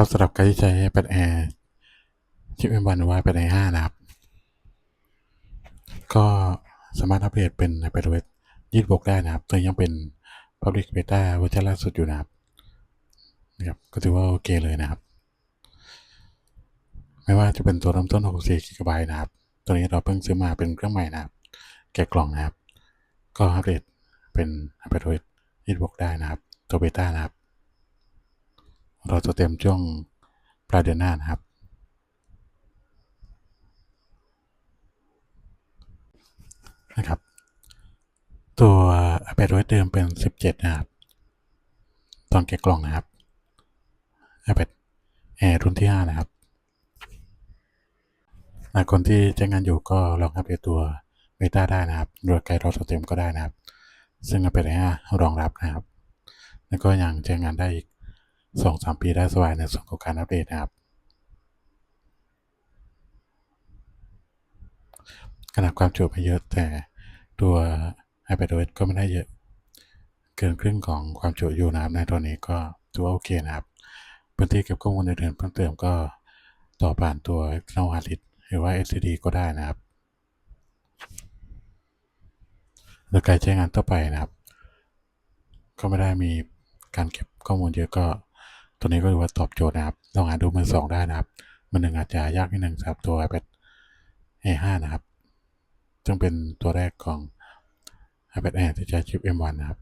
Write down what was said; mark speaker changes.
Speaker 1: ครับสำหรับใครที่ใช้ iPad Air ชิป M1 หรือว่า iPad Air 5นะครับ ก็สามารถอัปเดตเป็น iPadOS 26ได้นะครับแต่ยังเป็น Public Beta เวอร์ชันล่าสุดอยู่นะครับนะครับก็ถือว่าโอเคเลยนะครับ ไม่ว่าจะเป็นตัวเริ่มต้น 64 GB นะครับ ตัวนี้เราเพิ่งซื้อมาเป็นเครื่องใหม่นะครับ แกะกล่องนะครับ ก็อัปเดตเป็น iPadOS 26ได้นะครับ ตัวเบต้านะครับ เราจะเต็มช่วงปลายเดือนหน้านะครับ นะครับ ตัว iPadOS เดิมเป็น 17 นะครับ ตอนแกะกล่องนะครับ iPad Air รุ่นที่ 5 นะครับหลายคนที่ใช้งานอยู่ก็ลองอัปเดตตัวเบต้าได้นะครับโดยไกด์รอสเต็มก็ได้นะครับ ซึ่ง iPad Air 5รองรับนะครับ แล้วก็ยังใช้งานได้อีก 2-3ปีได้สบายในส่วนของการอัปเดตนะครับขนาดความจุไม่เยอะแต่ตัว iPadOS ก็ไม่ได้เยอะ เกินครึ่งของความจุอยู่นะครับในตัวนี้ก็ถือว่าโอเคนะครับพื้นที่เก็บข้อมูลอื่นเพิ่มเติมก็ต่อผ่านตัว external hard disk หรือว่า SSD ก็ได้นะครับโดยการใช้งานทั่วไปนะครับ ก็ไม่ได้มีการเก็บข้อมูลเยอะก็ ตัวนี้ก็ถือว่าตอบโจทย์นะครับลองหาดูมือสองได้นะครับมันหนึ่งอาจจะยากนิดหนึ่งสำหรับตัว iPad Air 5นะครับ ซึ่งเป็นตัวแรกของ iPad Air ที่ใช้ชิป M1 นะครับ